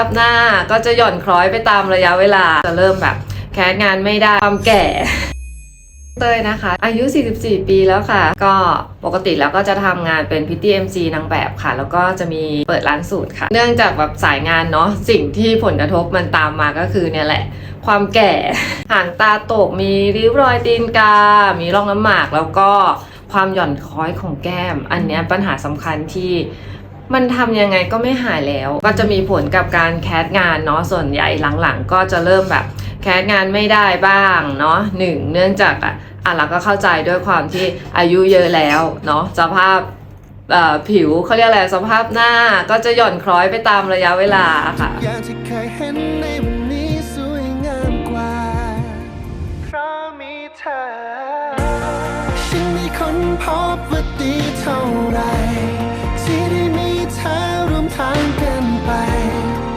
ภาพหน้าก็จะหย่อนคล้อยไปตามระยะเวลา จะเริ่มแบบแคสงานไม่ได้ความแก่ เตยนะคะ อายุ 44 ปีแล้วค่ะ ก็ปกติแล้วก็จะทำงานเป็นพิตตี้ MC นางแบบค่ะ แล้วก็จะมีเปิดร้านสูตรค่ะ เนื่องจากแบบสายงานเนาะสิ่งที่ผลกระทบมันตามมาก็คือเนี่ยแหละ ความแก่หางตาตกมีริ้วรอยตีนกา มีร่องน้ำหมากแล้วก็ความหย่อนคล้อยของแก้ม อันเนี้ยปัญหาสำคัญที่ มันทำยังไงก็ไม่หายแล้ว ก็จะมีผลกับการแคสงานเนาะส่วนใหญ่หลังๆ ก็จะเริ่มแบบแคสงานไม่ได้บ้างเนาะหนึ่งเนื่องจากอะอะเราก็เข้าใจด้วยความที่อายุเยอะแล้วเนาะสภาพผิวเขาเรียกอะไรสภาพหน้าก็จะหย่อนคล้อยไปตามระยะเวลาค่ะอย่างที่เคยเห็นในวันนี้สวยงามกว่าเพราะมีเธอฉันม่ค้นพบว่าดีเท่า